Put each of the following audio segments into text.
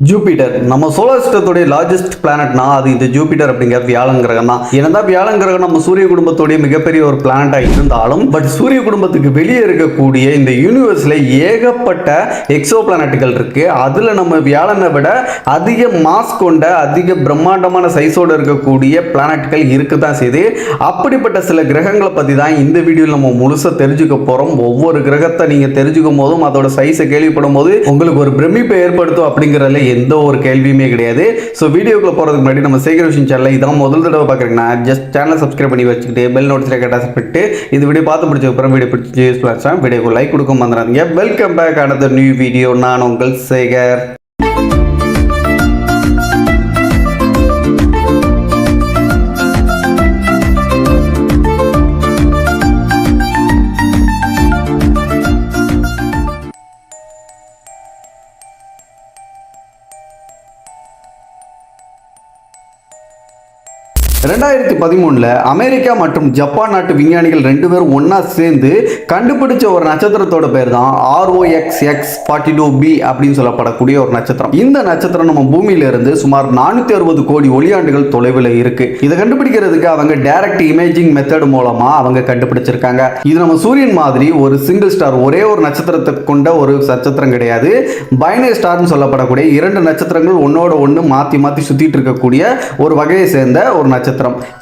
Jupiter. நம்ம solar சிஸ்டத்துடைய largest பிளானட்னா அது இந்த ஜூபிட்டர் அப்படிங்கிற வியாழன் கிரகம் தான். என்னதான் வியாழன் கிரகம் நம்ம சூரிய குடும்பத்துடைய மிகப்பெரிய ஒரு பிளானட்டா இருந்தாலும் பட் சூரிய குடும்பத்துக்கு வெளியே இருக்கக்கூடிய இந்த யூனிவர்ஸ்ல ஏகப்பட்ட எக்ஸோ பிளானட்டுகள் இருக்கு. அதுல நம்ம வியாழனை விட அதிக மாஸ் கொண்ட அதிக பிரம்மாண்டமான சைஸோட இருக்கக்கூடிய பிளானட்டுகள் இருக்க தான் செய்யுது. அப்படிப்பட்ட சில கிரகங்களை பத்தி தான் இந்த வீடியோவில் நம்ம முழுசா தெரிஞ்சுக்க போறோம். ஒவ்வொரு கிரகத்தை நீங்க தெரிஞ்சுக்கும் போதும் அதோட சைஸை கேள்விப்படும் போது உங்களுக்கு ஒரு பிரமிப்பை ஏற்படுத்தும் அப்படிங்கிறதுல எந்த ஒரு கேள்வியுமே கிடையாது. ஸோ வீடியோக்குள்ள போகிறதுக்கு முன்னாடி நம்ம சேகர் விஷயம் சேனல் இதான் முதல் தடவை பார்க்குறீங்கன்னா ஜஸ்ட் சேனலை சப்ஸ்கிரைப் பண்ணி வச்சுக்கிட்டு பெல் நோட்டிஸில் கேட்டால் பண்ணிட்டு இது வீடியோ பார்த்து முடிச்சதுக்கப்புறம் அப்புறம் வீடியோ பிடிச்சி யூஸ் பண்ணலாம் வீடியோக்கு லைக் கொடுக்க மறந்துடாதீங்க. வெல்கம் பேக் ஆனது நியூ வீடியோ நான் உங்கள் சேகர். ரெண்டாயிரத்தி பதிமூணில் அமெரிக்கா மற்றும் ஜப்பான் நாட்டு விஞ்ஞானிகள் ரெண்டு பேரும் ஒன்றா சேர்ந்து கண்டுபிடிச்ச ஒரு நட்சத்திரத்தோட பேர் தான் R O X X forty two B அப்படின்னு சொல்லப்படக்கூடிய ஒரு நட்சத்திரம். இந்த நட்சத்திரம் நம்ம பூமியில இருந்து சுமார் நானூற்றி அறுபது கோடி ஒளியாண்டுகள் தொலைவில் இருக்கு. இதை கண்டுபிடிக்கிறதுக்கு அவங்க டைரக்ட் இமேஜிங் மெத்தட் மூலமாக அவங்க கண்டுபிடிச்சிருக்காங்க. இது நம்ம சூரியன் மாதிரி ஒரு சிங்கிள் ஸ்டார் ஒரே ஒரு நட்சத்திரத்தை கொண்ட ஒரு நட்சத்திரம் கிடையாது. பைனரி ஸ்டார்னு சொல்லப்படக்கூடிய இரண்டு நட்சத்திரங்கள் ஒன்னோட ஒன்று மாற்றி மாற்றி சுற்றிட்டு இருக்கக்கூடிய ஒரு வகையை சேர்ந்த ஒரு நட்சத்திரம்.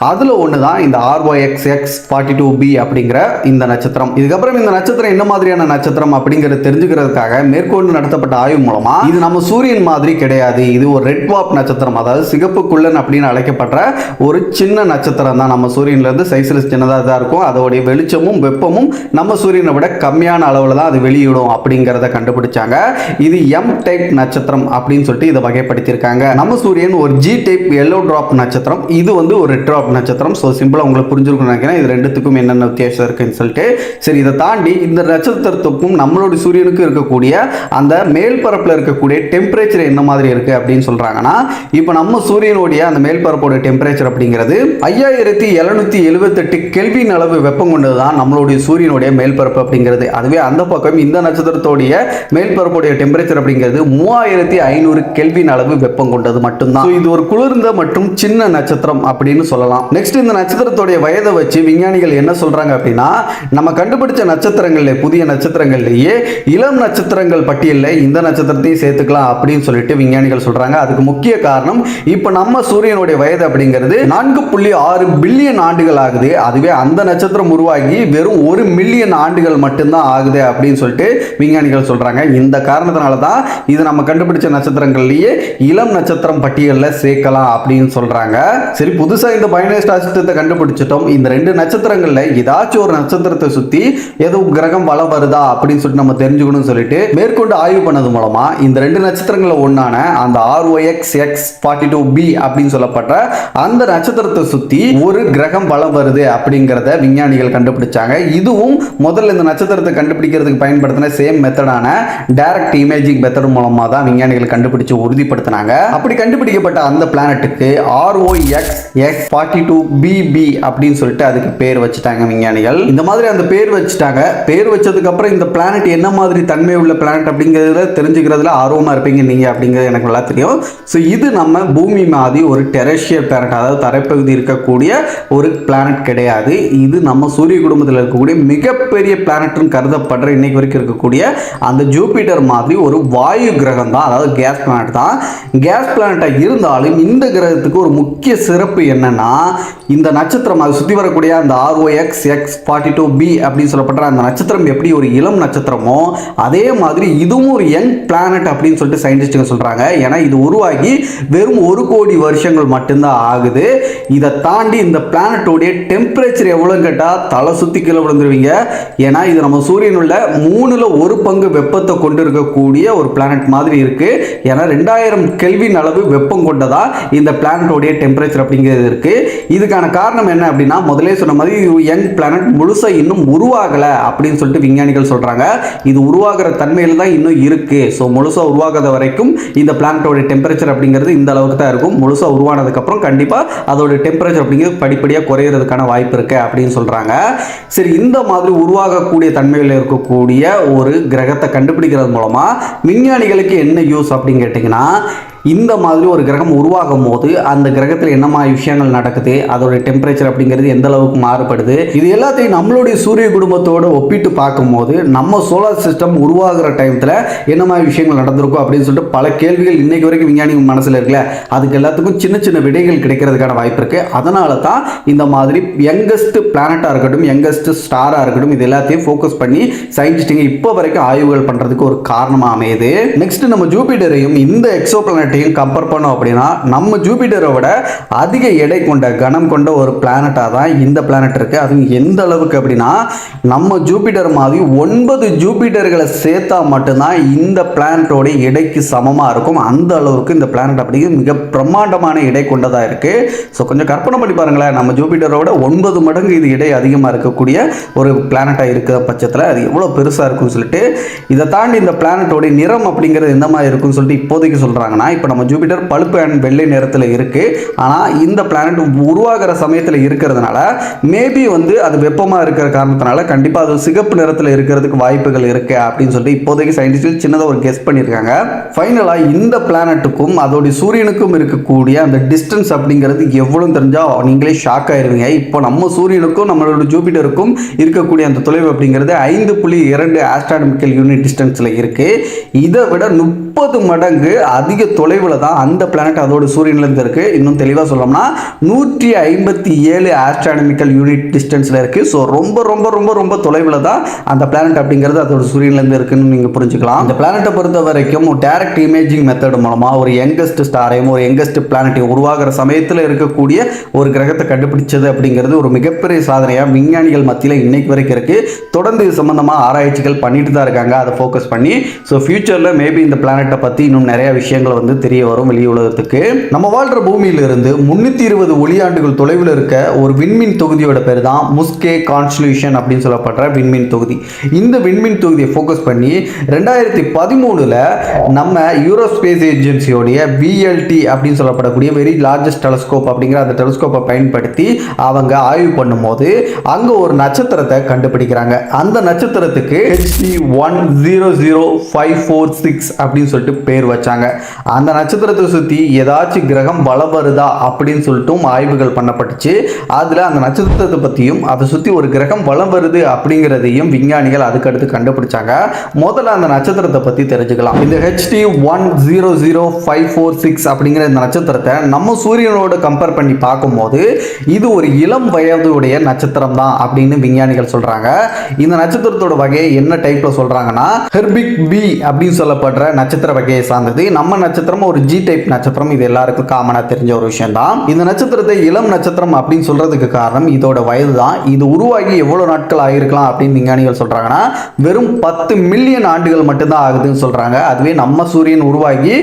அதில் ஒன்று தான் இந்த R O X X forty two B அப்படிங்கிற இந்த நட்சத்திரம். இதுக்கப்புறம் இந்த நட்சத்திரம் என்ன மாதிரியான நட்சத்திரம் அப்படிங்கிறத தெரிஞ்சுக்கிறதுக்காக மேற்கொண்டு நடத்தப்பட்ட ஆய்வு மூலமா இது நம்ம சூரியன் மாதிரி கிடையாது. இது ஒரு ரெட் வாப் நட்சத்திரம். அதாவது சிகப்பு குள்ளன் அப்படின்னு அழைக்கப்படுற ஒரு சின்ன நட்சத்திரம் தான். நம்ம சூரியன்ல இருந்து சைஸ்ல சின்னதாக தான் இருக்கும். அதோடைய வெளிச்சமும் வெப்பமும் நம்ம சூரியனை விட கம்மியான அளவில் தான் அது வெளியிடும் அப்படிங்கிறத கண்டுபிடிச்சாங்க. இது எம் டைப் நட்சத்திரம் அப்படின்னு சொல்லிட்டு இதை வகைப்படுத்தியிருக்காங்க. நம்ம சூரியன் ஒரு ஜி டைப் எல்லோ டிராப் நட்சத்திரம். இது வந்து ஒரு ரெட்ராப் நட்சத்திரம். ஸோ சிம்பிளாக உங்களுக்கு புரிஞ்சிருக்கும் நினைக்கிறேன். இது ரெண்டுத்துக்கும் என்னென்ன வித்தியாசம் இருக்குன்னு சொல்லிட்டு. சரி இதை தாண்டி இந்த நட்சத்திரத்துக்கும் நம்மளுடைய சூரியனுக்கும் இருக்கக்கூடிய அந்த மேல் பரப்பில் இருக்கக்கூடிய டெம்பரேச்சர் என்ன மாதிரி இருக்குது அப்படின்னு சொல்கிறாங்கன்னா இப்போ நம்ம சூரியனுடைய அந்த மேல் பரப்போட டெம்பரேச்சர் அப்படிங்கிறது ஐயாயிரத்தி எழுநூத்தி எழுபத்தெட்டு கெல்வின் அளவு வெப்பம் கொண்டது தான் நம்மளுடைய சூரியனுடைய மேல் பரப்பு அப்படிங்கிறது. அதுவே அந்த பக்கம் இந்த நட்சத்திரத்தோடைய மேல் பரப்புடைய டெம்பரேச்சர் அப்படிங்கிறது மூவாயிரத்தி ஐநூறு கெல்வின் அளவு வெப்பம் கொண்டது மட்டும்தான். இது ஒரு குளிர்ந்த மற்றும் சின்ன நட்சத்திரம் அப்படின்னு சொல்லலாம். நெக்ஸ்ட் இந்த நட்சத்திரத்துடைய வயதை வச்சு விஞ்ஞானிகள் என்ன சொல்றாங்க அப்படின்னா நம்ம கண்டுபிடிச்ச நட்சத்திரங்கள்ல புதிய நட்சத்திரங்கள்லேயே இளம் நட்சத்திரங்கள் பட்டியலில் இந்த நட்சத்திரத்தையும் சேர்த்துக்கலாம் அப்படின்னு சொல்லிட்டு விஞ்ஞானிகள் சொல்றாங்க. அதுக்கு முக்கிய காரணம் இப்போ நம்ம சூரியனுடைய வயது அப்படிங்கிறது நான்கு புள்ளி ஆறு பில்லியன் ஆண்டுகள் ஆகுது. அதுவே அந்த நட்சத்திரம் உருவாகி வெறும் ஒரு மில்லியன் ஆண்டுகள் மட்டும்தான் ஆகுது அப்படின்னு சொல்லிட்டு விஞ்ஞானிகள் சொல்றாங்க. இந்த காரணத்தினால தான் இது நம்ம கண்டுபிடிச்ச நட்சத்திரங்கள்லயே இளம் நட்சத்திரம் பட்டியலில் சேர்க்கலாம் அப்படின்னு சொல்றாங்க. சரி புதுசா இந்த பைனரி ஸ்டார் சிஸ்டத்தை கண்டுபிடிச்சிட்டோம். இந்த ரெண்டு நட்சத்திரங்கள்ல ஏதாச்சும் ஒரு நட்சத்திரத்தை சுத்தி ஏதோ கிரகம் வளம் வருதா அப்படின்னு சொல்லிட்டு நம்ம தெரிஞ்சுக்கணும்னு சொல்லிட்டு மேற்கொண்டு ஆய்வு பண்ணது மூலமா இந்த ரெண்டு நட்சத்திரங்களில் ஒன்னான அந்த R O X X forty two B அப்படின்னு சொல்லப்பட்ட அந்த நட்சத்திரத்தை சுத்தி ஒரு கிரகம் வளம் வருது அப்படிங்கிறத விஞ்ஞானிகள் கண்டுபிடிச்சாங்க. இதுவும் முதல்ல இந்த நட்சத்திரத்தை கண்டுபிடிக்கிறதுக்கு பயன்படுத்தின சேம் மெத்தடான டைரக்ட் இமேஜிங் மெத்தட் மூலமா தான் விஞ்ஞானிகள் கண்டுபிடிச்சு உறுதிப்படுத்தினாங்க. அப்படி கண்டுபிடிக்கப்பட்ட அந்த பிளானட்டுக்கு R O X X forty two B b அப்படின்னு சொல்லிட்டு அதுக்கு பேர் வச்சுட்டாங்க விஞ்ஞானிகள். இந்த மாதிரி அந்த பேர் வச்சுட்டாங்க. பேர் வச்சதுக்கப்புறம் இந்த பிளானட் என்ன மாதிரி தன்மை உள்ள பிளானட் அப்படிங்கிறத தெரிஞ்சுக்கிறதுல ஆர்வமாக இருப்பீங்க நீங்கள் அப்படிங்கிறது எனக்கு நல்லா தெரியும். ஸோ இது நம்ம பூமி மாதிரி ஒரு டெரேஷியல் பிளானட் அதாவது தரைப்பகுதி இருக்கக்கூடிய ஒரு பிளானட் கிடையாது. இது நம்ம சூரிய குடும்பத்தில் இருக்கக்கூடிய மிகப்பெரிய பிளானட்னு கருதப்படுற இன்னைக்கு வரைக்கும் இருக்கக்கூடிய அந்த ஜூபிட்டர் மாதிரி ஒரு வாயு கிரகம் தான் அதாவது கேஸ் பிளானட் தான். கேஸ் பிளானட்டாக இருந்தாலும் இந்த கிரகத்துக்கு ஒரு முக்கிய சிறப்பு என்ன என்னன்னா இந்த நட்சத்திரம் அது சுற்றி வரக்கூடிய அந்த R O X X forty two B அப்படின்னு சொல்லப்படுற அந்த நட்சத்திரம் எப்படி ஒரு இளம் நட்சத்திரமோ அதே மாதிரி இதுவும் ஒரு யங் பிளானட் அப்படின்னு சொல்லிட்டு சயின்டிஸ்ட்டுங்க சொல்கிறாங்க ஏன்னா இது உருவாகி வெறும் ஒரு கோடி வருஷங்கள் மட்டும்தான் ஆகுது. இதை தாண்டி இந்த பிளானட்டோடைய டெம்பரேச்சர் எவ்வளோன்னு கேட்டால் தலை சுற்றி கீழே விழுந்துருவீங்க. ஏன்னா இது நம்ம சூரியனுள்ள மூணில் ஒரு பங்கு வெப்பத்தை கொண்டு இருக்கக்கூடிய ஒரு பிளானட் மாதிரி இருக்குது ஏன்னா ரெண்டாயிரம் கெல்வின் அளவு வெப்பம் கொண்டதா இந்த பிளானட்டோடைய டெம்பரேச்சர் அப்படிங்கிறது. இருக்குது இருக்கு. இதுக்கான காரணம் என்ன அப்படின்னா முதலே சொன்ன மாதிரி யங் பிளானட் முழுசா இன்னும் உருவாகல அப்படின்னு சொல்லிட்டு விஞ்ஞானிகள் சொல்றாங்க. இது உருவாகிற தன்மையில் தான் இன்னும் இருக்கு. ஸோ முழுசா உருவாகாத வரைக்கும் இந்த பிளானட்டோட டெம்பரேச்சர் அப்படிங்கிறது இந்த அளவுக்கு தான் இருக்கும். முழுசா உருவானதுக்கு அப்புறம் கண்டிப்பா அதோட டெம்பரேச்சர் அப்படிங்கிறது படிப்படியாக குறையிறதுக்கான வாய்ப்பு இருக்கு அப்படின்னு சொல்றாங்க. சரி இந்த மாதிரி உருவாகக்கூடிய தன்மையில் இருக்கக்கூடிய ஒரு கிரகத்தை கண்டுபிடிக்கிறது மூலமா விஞ்ஞானிகளுக்கு என்ன யூஸ் அப்படின்னு கேட்டிங்கன்னா இந்த மாதிரி ஒரு கிரகம் உருவாகும் போது அந்த கிரகத்தில் என்ன மாதிரி விஷயங்கள் நடக்குது அதோட டெம்பரேச்சர் அப்படிங்கிறது எந்த அளவுக்கு மாறுபடுது இது எல்லாத்தையும் நம்மளுடைய சூரிய குடும்பத்தோடு ஒப்பிட்டு பார்க்கும்போது நம்ம சோலார் சிஸ்டம் உருவாகிற டைத்தில் என்ன மாதிரி விஷயங்கள் நடந்திருக்கும் அப்படின்னு சொல்லிட்டு பல கேள்விகள் இன்னைக்கு வரைக்கும் விஞ்ஞானி மனசில் இருக்குல்ல? அதுக்கு எல்லாத்துக்கும் சின்ன சின்ன விடைகள் கிடைக்கிறதுக்கான வாய்ப்பு இருக்கு. அதனால தான் இந்த மாதிரி யங்கஸ்ட் பிளானட்டாக இருக்கட்டும் யங்கஸ்ட் ஸ்டாராக இருக்கட்டும் இது எல்லாத்தையும் ஃபோக்கஸ் பண்ணி சயின்டிஸ்டிங்க இப்போ வரைக்கும் ஆய்வுகள் பண்ணுறதுக்கு ஒரு காரணமாக அமையுது. நெக்ஸ்ட் நம்ம ஜூபிட்டரையும் இந்த எக்ஸோ பிளானட் பிளானட்டையும் கம்பேர் பண்ணோம் அப்படின்னா நம்ம ஜூபிட்டரை விட அதிக எடை கொண்ட கனம் கொண்ட ஒரு பிளானட்டாக தான் இந்த பிளானட் இருக்குது அதுவும் எந்த அளவுக்கு அப்படின்னா நம்ம ஜூபிட்டர் மாதிரி ஒன்பது ஜூபிட்டர்களை சேர்த்தா மட்டும்தான் இந்த பிளானட்டோட எடைக்கு சமமாக இருக்கும். அந்த அளவுக்கு இந்த பிளானட் அப்படிங்கிறது மிக பிரம்மாண்டமான எடை கொண்டதாக இருக்குது ஸோ கொஞ்சம் கற்பனை பண்ணி பாருங்களேன். நம்ம ஜூபிட்டரோட ஒன்பது மடங்கு இது எடை அதிகமாக இருக்கக்கூடிய ஒரு பிளானட்டாக இருக்கிற பட்சத்தில் அது எவ்வளோ பெருசாக இருக்கும்னு சொல்லிட்டு இதை தாண்டி இந்த பிளானட்டோட நிறம் அப்படிங்கிறது எந்த மாதிரி இருக்கும்னு சொல்லிட்டு இப்போதைக்கு சொல்கிறாங்கன்னா இப்போ நம்ம ஜூபிட்டர் பழுப்பு அண்ட் வெள்ளை நிறத்தில் இருக்குது ஆனால் இந்த பிளானட் உருவாகிற சமயத்தில் இருக்கிறதுனால மேபி வந்து அது வெப்பமாக இருக்கிற காரணத்தினால கண்டிப்பாக அது சிகப்பு நிறத்தில் இருக்கிறதுக்கு வாய்ப்புகள் இருக்குது அப்படின்னு சொல்லிட்டு இப்போதைக்கு சயின்டிஸ்ட் சின்னதாக ஒரு கெஸ் பண்ணியிருக்காங்க ஃபைனலாக இந்த பிளானட்டுக்கும் அதோடைய சூரியனுக்கும் இருக்கக்கூடிய அந்த டிஸ்டன்ஸ் அப்படிங்கிறது எவ்வளோ தெரிஞ்சால் நீங்களே ஷாக் ஆயிருவீங்க. இப்போ நம்ம சூரியனுக்கும் நம்மளோட ஜூபிட்டருக்கும் இருக்கக்கூடிய அந்த தொலைவு அப்படிங்கிறது ஐந்து புள்ளி இரண்டு ஆஸ்ட்ரானமிக்கல் யூனிட் டிஸ்டன்ஸில் இருக்குது இதை விட முப்பது மடங்கு அதிக தொலை தொலைவில் தான் அந்த பிளானட் அதோட சூரியன்லேருந்து இருக்குது இன்னும் தெளிவாக சொல்லணும்னா நூற்றி ஐம்பத்தி ஏழு ஆஸ்ட்ரானமிக்கல் யூனிட் டிஸ்டன்ஸில் இருக்குது ஸோ ரொம்ப ரொம்ப ரொம்ப ரொம்ப தொலைவில் தான் அந்த பிளானட் அப்படிங்கிறது அதோட சூரியன்லேருந்து இருக்குன்னு நீங்கள் புரிஞ்சுக்கலாம். அந்த பிளானட்டை பொறுத்த வரைக்கும் டைரக்ட் இமேஜிங் மெத்தட் மூலமாக ஒரு யங்கஸ்ட் ஸ்டாரையும் ஒரு யங்கஸ்ட் பிளானட்டையும் உருவாகிற சமயத்தில் இருக்கக்கூடிய ஒரு கிரகத்தை கண்டுபிடிச்சது அப்படிங்கிறது ஒரு மிகப்பெரிய சாதனையாக விஞ்ஞானிகள் மத்தியில் இன்னைக்கு வரைக்கும் இருக்குது தொடர்ந்து இது சம்மந்தமாக ஆராய்ச்சிகள் பண்ணிட்டு தான் இருக்காங்க. அதை ஃபோக்கஸ் பண்ணி ஸோ ஃபியூச்சரில் மேபி இந்த பிளானட்டை பற்றி இன்னும் நிறைய விஷயங்களை வந்து தெரிய வரும் வெளி உலகத்துக்கு. நம்ம வாழ்கிற பூமியிலிருந்து முன்னூற்றி இருபது ஒளியாண்டுகள் தொலைவில் இருக்க ஒரு விண்மீன் தொகுதியோட பேர் தான் முஸ்கே கான்ஸ்டியூஷன் அப்படின்னு சொல்லப்படுற விண்மீன் தொகுதி. இந்த விண்மீன் தொகுதியை ஃபோக்கஸ் பண்ணி ரெண்டாயிரத்தி பதிமூணில் நம்ம யூரோஸ்பேஸ் ஏஜென்சியோடைய விஎல்டி அப்படின்னு சொல்லப்படக்கூடிய வெரி லார்ஜஸ்ட் டெலஸ்கோப் அப்படிங்கிற அந்த டெலஸ்கோப்பை பயன்படுத்தி அவங்க ஆய்வு பண்ணும்போது அங்கே ஒரு நட்சத்திரத்தை கண்டுபிடிக்கிறாங்க. அந்த நட்சத்திரத்துக்கு HD one zero zero five four six அப்படின்னு சொல்லிட்டு பேர் வச்சாங்க. அந்த அந்த நட்சத்திரத்தை சுற்றி ஏதாச்சும் கிரகம் பலம் வருதா அப்படின்னு சொல்லிட்டும் ஆய்வுகள் பண்ணப்பட்டுச்சு. அதில் அந்த நட்சத்திரத்தை பற்றியும் அதை சுற்றி ஒரு கிரகம் பலம் வருது அப்படிங்கிறதையும் விஞ்ஞானிகள் அதுக்கடுத்து கண்டுபிடிச்சாங்க. முதல்ல அந்த நட்சத்திரத்தை பற்றி தெரிஞ்சுக்கலாம். இந்த HD one zero zero five four six அப்படிங்கிற இந்த நட்சத்திரத்தை நம்ம சூரியனோட கம்பேர் பண்ணி பார்க்கும்போது இது ஒரு இளம் வயதுடைய நட்சத்திரம் தான் அப்படின்னு விஞ்ஞானிகள் சொல்கிறாங்க இந்த நட்சத்திரத்தோட வகையை என்ன டைப்பில் சொல்கிறாங்கன்னா ஹெர்பிக் பி அப்படின்னு சொல்லப்படுற நட்சத்திர வகையை சார்ந்தது. நம்ம நட்சத்திரம் ஒரு ஜி டைப் நட்சத்திரம். இது எல்லாருக்கும் காமனாக தெரிஞ்ச ஒரு விஷயம் தான் இந்த நட்சத்திரத்தை இளம் நட்சத்திரம் அப்படின்னு சொல்றதுக்கு காரணம் இதோட வயது தான் இது உருவாகி எவ்வளவு நாட்கள் ஆகிருக்கலாம் அப்படின்னு விஞ்ஞானிகள் சொல்றாங்கன்னா வெறும் பத்து மில்லியன் ஆண்டுகள் மட்டும்தான் ஆகுதுன்னு சொல்றாங்க. அதுவே நம்ம சூரியன் உருவாகி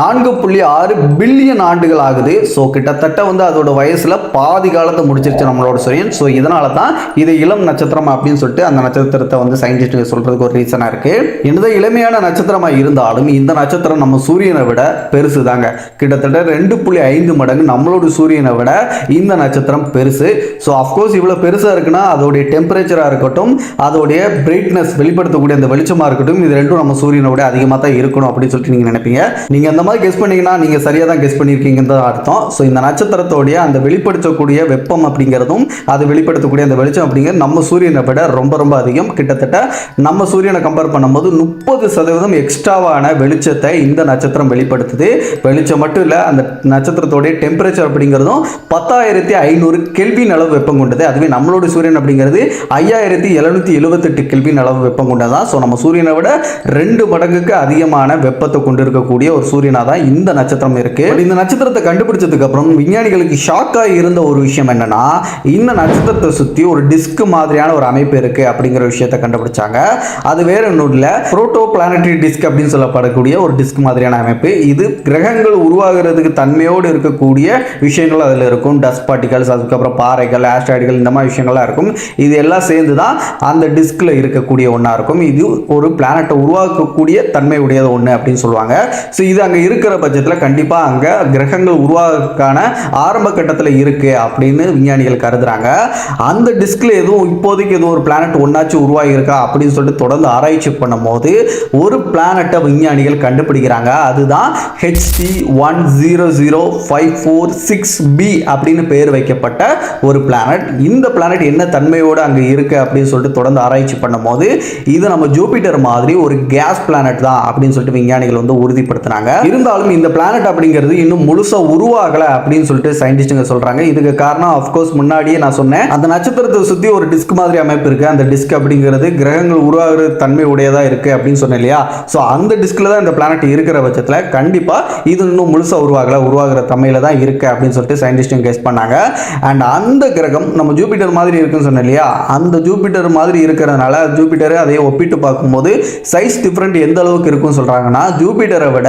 நான்கு புள்ளி ஆறு பில்லியன் ஆண்டுகள் ஆகுது. ஸோ கிட்டத்தட்ட வந்து அதோட வயசுல பாதி காலத்தை முடிச்சிருச்சு நம்மளோட சூரியன். ஸோ இதனால தான் இது இளம் நட்சத்திரம் அப்படின்னு சொல்லிட்டு அந்த நட்சத்திரத்தை வந்து சயின்டிஸ்ட் சொல்றதுக்கு ஒரு ரீசனா இருக்கு. என்னதான் இளமையான நட்சத்திரமா இருந்தாலும் இந்த நட்சத்திரம் நம்ம சூரியனை விட பெருசு தாங்க கிட்டத்தட்ட ரெண்டு புள்ளி ஐந்து மடங்கு நம்மளோட சூரியனை விட இந்த நட்சத்திரம் பெருசு. ஸோ அஃப்கோர்ஸ் இவ்வளோ பெருசாக இருக்குன்னா அதோடைய டெம்பரேச்சராக இருக்கட்டும் அதோடைய பிரைட்னஸ் வெளிப்படுத்தக்கூடிய அந்த வெளிச்சமாக இருக்கட்டும் இது ரெண்டும் நம்ம சூரியனை விட அதிகமாக தான் இருக்கணும் அப்படின்னு சொல்லிட்டு நீங்கள் நினைப்பீங்க. நீங்கள் அந்த மாதிரி கெஸ் பண்ணீங்கன்னா நீங்கள் சரியாக தான் கெஸ் பண்ணியிருக்கீங்கன்னு தான் அர்த்தம். ஸோ இந்த நட்சத்திரத்தோடைய அந்த வெளிப்படுத்தக்கூடிய வெப்பம் அப்படிங்கிறதும் அது வெளிப்படுத்தக்கூடிய அந்த வெளிச்சம் அப்படிங்கிறது நம்ம சூரியனை விட ரொம்ப ரொம்ப அதிகம். கிட்டத்தட்ட நம்ம சூரியனை கம்பேர் பண்ணும்போது முப்பது சதவீதம் எக்ஸ்ட்ராவான வெளிச்சத்தை இந்த நட்சத்திரம் ஏற்படுத்துது. வெளிச்சம் மட்டும் இல்லை அந்த நட்சத்திரத்தோடைய டெம்பரேச்சர் அப்படிங்கிறதும் பத்தாயிரத்தி ஐநூறு கெல்வின் அளவு வெப்பம் கொண்டது. அதுவே நம்மளோட சூரியன் அப்படிங்கிறது ஐயாயிரத்தி எழுநூத்தி எழுபத்தெட்டு கெல்வின் அளவு வெப்பம் கொண்டதான் ஸோ நம்ம சூரியனை விட ரெண்டு மடங்குக்கு அதிகமான வெப்பத்தை கொண்டு இருக்கக்கூடிய ஒரு சூரியனாக தான் இந்த நட்சத்திரம் இருக்கு. இந்த நட்சத்திரத்தை கண்டுபிடிச்சதுக்கு அப்புறம் விஞ்ஞானிகளுக்கு ஷாக்காக இருந்த ஒரு விஷயம் என்னன்னா இந்த நட்சத்திரத்தை சுற்றி ஒரு டிஸ்க் மாதிரியான ஒரு அமைப்பு இருக்கு அப்படிங்கிற விஷயத்தை கண்டுபிடிச்சாங்க. அது வேற ஒன்றும் இல்லை. புரோட்டோ பிளானட்டரி டிஸ்க் அப்படின்னு சொல்லப்படக்கூடிய ஒரு டிஸ்க் மாதிரியான அமைப்பு. இது இது கிரகங்கள் உருவாகிறதுக்கு தன்மையோடு இருக்கக்கூடிய விஷயங்கள் அதில் இருக்கும். டஸ்ட் பார்ட்டிகல்ஸ் அதுக்கப்புறம் பாறைகள் ஆஸ்ட்ராய்டுகள் இந்த மாதிரி விஷயங்கள்லாம் இருக்கும். இது எல்லாம் சேர்ந்து தான் அந்த டிஸ்கில் இருக்கக்கூடிய ஒன்றா இருக்கும். இது ஒரு பிளானட்டை உருவாக்கக்கூடிய தன்மை உடையது ஒன்று அப்படின்னு சொல்லுவாங்க. ஸோ இது அங்கே இருக்கிற பட்சத்தில் கண்டிப்பாக அங்கே கிரகங்கள் உருவாகிறதுக்கான ஆரம்ப கட்டத்தில் இருக்குது அப்படின்னு விஞ்ஞானிகள் கருதுறாங்க. அந்த டிஸ்கில் எதுவும் இப்போதைக்கு எதுவும் ஒரு பிளானட் ஒன்றாச்சும் உருவாகியிருக்கா அப்படின்னு சொல்லிட்டு தொடர்ந்து ஆராய்ச்சி பண்ணும்போது ஒரு பிளானட்டை விஞ்ஞானிகள் கண்டுபிடிக்கிறாங்க. அதுதான் HD one zero zero five four six B அப்படின்னு பேர் வைக்கப்பட்ட ஒரு பிளானட் இந்த பிளானட் என்ன தன்மையோடு அங்கே இருக்குது அப்படின்னு சொல்லிட்டு தொடர்ந்து ஆராய்ச்சி பண்ணும்போது இது நம்ம ஜூபிட்டர் மாதிரி ஒரு கேஸ் பிளானட் தான் அப்படின்னு சொல்லிட்டு விஞ்ஞானிகள் வந்து உறுதிப்படுத்தினாங்க. இருந்தாலும் இந்த பிளானட் அப்படிங்கிறது இன்னும் முழுசாக உருவாகலை அப்படின்னு சொல்லிட்டு சயின்டிஸ்டுங்க சொல்கிறாங்க இதுக்கு காரணம் அஃப்கோர்ஸ் முன்னாடியே நான் சொன்னேன். அந்த நட்சத்திரத்தை சுற்றி ஒரு டிஸ்க் மாதிரி அமைப்பு இருக்குது அந்த டிஸ்க் அப்படிங்கிறது கிரகங்கள் உருவாகிற தன்மை உடையதாக இருக்குது அப்படின்னு சொன்னேன் இல்லையா? ஸோ அந்த டிஸ்கில் தான் இந்த பிளானட் இருக்கிற பட்சத்தில் கண்டிப்பாக இது இன்னும் முழுசாக உருவாகலை உருவாகிற தன்மையில தான் இருக்கு அப்படின்னு சொல்லிட்டு சயின்டிஸ்டும் கெஸ் பண்ணாங்க. அண்ட் அந்த கிரகம் நம்ம ஜூபிட்டர் மாதிரி இருக்குன்னு சொன்னேன் இல்லையா? அந்த ஜூபிட்டர் மாதிரி இருக்கிறதுனால ஜூபிட்டரை அதையே ஒப்பிட்டு பார்க்கும்போது சைஸ் டிஃப்ரெண்ட் எந்த அளவுக்கு இருக்கும்னு சொல்கிறாங்கன்னா ஜூபிட்டரை விட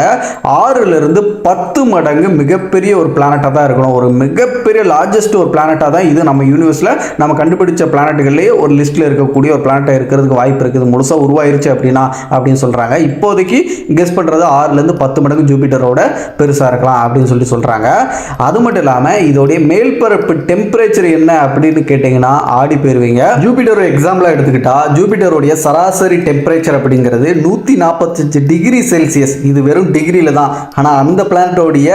ஆறுலேருந்து பத்து மடங்கு மிகப்பெரிய ஒரு பிளானட்டாக தான் இருக்கணும். ஒரு மிகப்பெரிய லார்ஜஸ்ட் ஒரு பிளானட்டாக தான் இது நம்ம யூனிவர்ஸில் நம்ம கண்டுபிடிச்ச பிளானட்டுகள்லேயே ஒரு லிஸ்ட்டில் இருக்கக்கூடிய ஒரு பிளானட்டாக இருக்கிறதுக்கு வாய்ப்பு இருக்குது. முழுசாக உருவாயிருச்சு அப்படின்னா அப்படின்னு சொல்கிறாங்க இப்போதைக்கு கெஸ் பண்ணுறது ஆறுலேருந்து பத்து மடங்கு ஜூபிட்டரோட பெருசாக இருக்கலாம் அப்படின்னு சொல்லி சொல்கிறாங்க அது மட்டும் இல்லாமல் இதோடைய மேல்பரப்பு டெம்பரேச்சர் என்ன அப்படின்னு கேட்டிங்கன்னா ஆடி போயிருவீங்க. ஜூபிட்டர் எக்ஸாம்பிளாக எடுத்துக்கிட்டால் ஜூபிட்டருடைய சராசரி டெம்பரேச்சர் அப்படிங்கிறது நூற்றி நாற்பத்தஞ்சு டிகிரி செல்சியஸ் இது வெறும் டிகிரியில் தான். ஆனால் அந்த பிளானட்டோடைய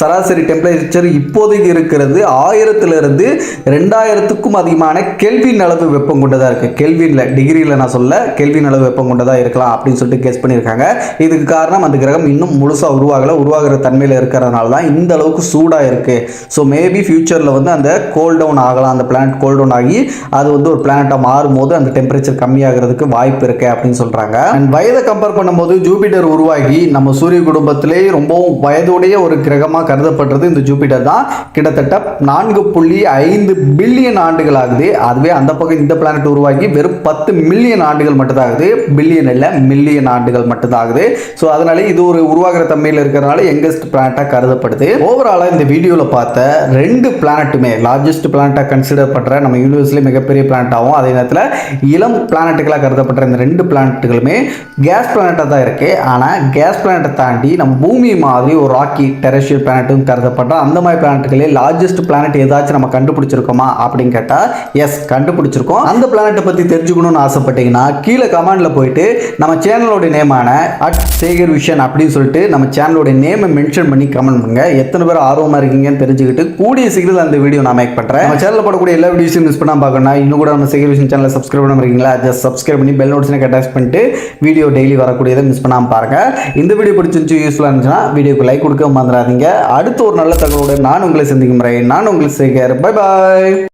சராசரி டெம்பரேச்சர் இப்போதைக்கு இருக்கிறது ஆயிரத்துலேருந்து ரெண்டாயிரத்துக்கும் அதிகமான கெல்வின் அளவு வெப்பம் கொண்டதாக இருக்குது கெல்வினில் டிகிரியில் நான் சொல்ல கெல்வின் அளவு வெப்பம் கொண்டதாக இருக்கலாம் அப்படின்னு சொல்லிட்டு கெஸ் பண்ணியிருக்காங்க. இதுக்கு காரணம் அந்த கிரகம் இன்னும் முழுசாக உருவாகலை உருவாகிற தன்மையில் இருக்கிறதுனால தான் இந்த அளவுக்கு சூடாக இருக்குது ஸோ மேபி ஃபியூச்சரில் வந்து அந்த கோல் டவுன் ஆகலாம் அந்த பிளானட் கோல் டவுன் ஆகி அது வந்து ஒரு பிளானட்டாக மாறும்போது அந்த டெம்பரேச்சர் கம்மியாகிறதுக்கு வாய்ப்பு இருக்கு அப்படின்னு சொல்கிறாங்க அண்ட் வயதை கம்பேர் பண்ணும்போது ஜூபிட்டர் உருவாகி நம்ம சூரிய குடும்பத்திலே ரொம்பவும் வயதுடைய ஒரு கிரகமாக கருதப்படுறது இந்த ஜூபிட்டர் தான். கிட்டத்தட்ட நான்கு புள்ளி ஐந்து பில்லியன் ஆண்டுகள் ஆகுது. அதுவே அந்த பக்கம் இந்த பிளானட் உருவாகி வெறும் பத்து மில்லியன் ஆண்டுகள் மட்டும்தான் ஆகுது. பில்லியன் இல்லை மில்லியன் ஆண்டுகள் மட்டும்தான் ஆகுது. ஸோ அதனால இது ஒரு உருவாகிற தன்மையில் இருக்கிறனால யங்கஸ்ட் பிளானட்டாக கருதப்படுது. ஓவராலாக இந்த வீடியோவில் பார்த்த ரெண்டு பிளானட்டுமே லார்ஜஸ்ட் பிளானட்டாக கன்சிடர் பண்ணுற நம்ம யூனிவர்ஸ்லேயே மிகப்பெரிய பிளானட்டாகவும் அதே நேரத்தில் இளம் பிளானட்டுகளாக கருதப்படுற இந்த ரெண்டு பிளானட்டுகளுமே கேஸ் பிளானட்டாக தான் இருக்குது ஆனால் கேஸ் பிளானட்டை தாண்டி நம்ம பூமி மாதிரி ஒரு ராக்கி டெரஷியல் பிளானட்டும் கருதப்படுற அந்த மாதிரி பிளானட்டுகளே லார்ஜஸ்ட் பிளானட் ஏதாச்சும் நம்ம கண்டுபிடிச்சிருக்கோமா அப்படின்னு கேட்டால் எஸ் கண்டுபிடிச்சிருக்கோம். அந்த பிளானட்டை பற்றி தெரிஞ்சுக்கணும்னு ஆசைப்பட்டீங்கன்னா கீழே கமெண்டில் போயிட்டு நம்ம சேனலோட நேமான அட் சேகர் விஷன் அப்படின்னு சொல்லிட்டு நம்ம சேனலோட நேமை மென்ஷன் பண்ணி கமெண்ட் பண்ணுங்க. எத்தனை பேர் ஆர்வமாக இருக்கீங்கன்னு தெரிஞ்சுக்கிட்டு கூடிய சீக்கிரத்தில் அந்த வீடியோ நான் மேக் பண்ணுறேன் நம்ம சேனலில் போடக்கூடிய எல்லா வீடியோஸையும் மிஸ் பண்ணாம பார்க்கணும் இன்னும் கூட நம்ம சேகர் விஷன் சேனலை சப்ஸ்கிரைப் பண்ண இருக்கீங்களா ஜஸ்ட் சப்ஸ்கிரைப் பண்ணி பெல் நோட்ஸ்னு அட்டாச் பண்ணிட்டு வீடியோ டெய்லி வரக்கூடியதை மிஸ் பண்ணாமல் பாருங்க. இந்த வீடியோ பிடிச்சிருந்துச்சு யூஸ்ஃபுல்லாக இருந்துச்சுன்னா வீடியோக்கு லைக் கொடுக்க மறந்துடாதீங்க. அடுத்து ஒரு நல்ல தகவலோட நான் உங்களை சந்திக்கும் முறை நான் உங்களை சேர்க்கிறேன் பை பாய்